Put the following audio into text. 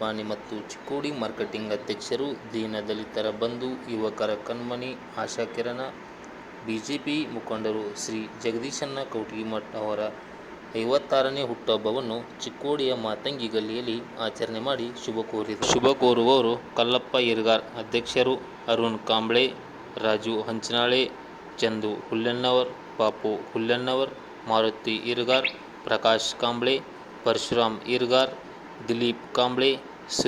ನಿಪ್ಪಾಣಿ ಮತ್ತು ಚಿಕ್ಕೋಡಿ ಮಾರ್ಕೆಟಿಂಗ್ ಅಧ್ಯಕ್ಷರು ದೀನದಲಿತರ ಬಂಧು ಯುವಕರ ಕಣ್ಮಣಿ ಆಶಾಕಿರಣ ಬಿಜೆಪಿ ಮುಖಂಡರು ಶ್ರೀ ಜಗದೀಶಣ್ಣ ಕೌಟಗಿಮಠ್ ಅವರ ಐವತ್ತಾರನೇ ಹುಟ್ಟುಹಬ್ಬವನ್ನು ಚಿಕ್ಕೋಡಿಯ ಮಾತಂಗಿ ಗಲ್ಲಿಯಲ್ಲಿ ಆಚರಣೆ ಮಾಡಿ ಶುಭ ಕೋರಿದರು. ಶುಭ ಕೋರುವವರು ಕಲ್ಲಪ್ಪ ಇರ್ಗಾರ್ ಅಧ್ಯಕ್ಷರು ಅರುಣ್ ಕಾಂಬ್ಳೆ, ರಾಜು ಹಂಚನಾಳೆ, ಚಂದು ಹುಲ್ಲೆನ್ನವರ್ ಪಾಪು ಹುಲ್ಲೆನ್ನವರ್ ಮಾರುತಿ ಇರ್ಗಾರ್, ಪ್ರಕಾಶ್ ಕಾಂಬ್ಳೆ, ಪರಶುರಾಮ್ ಇರ್ಗಾರ್, ದಿಲೀಪ್ ಕಾಂಬ್ಳೆ Surya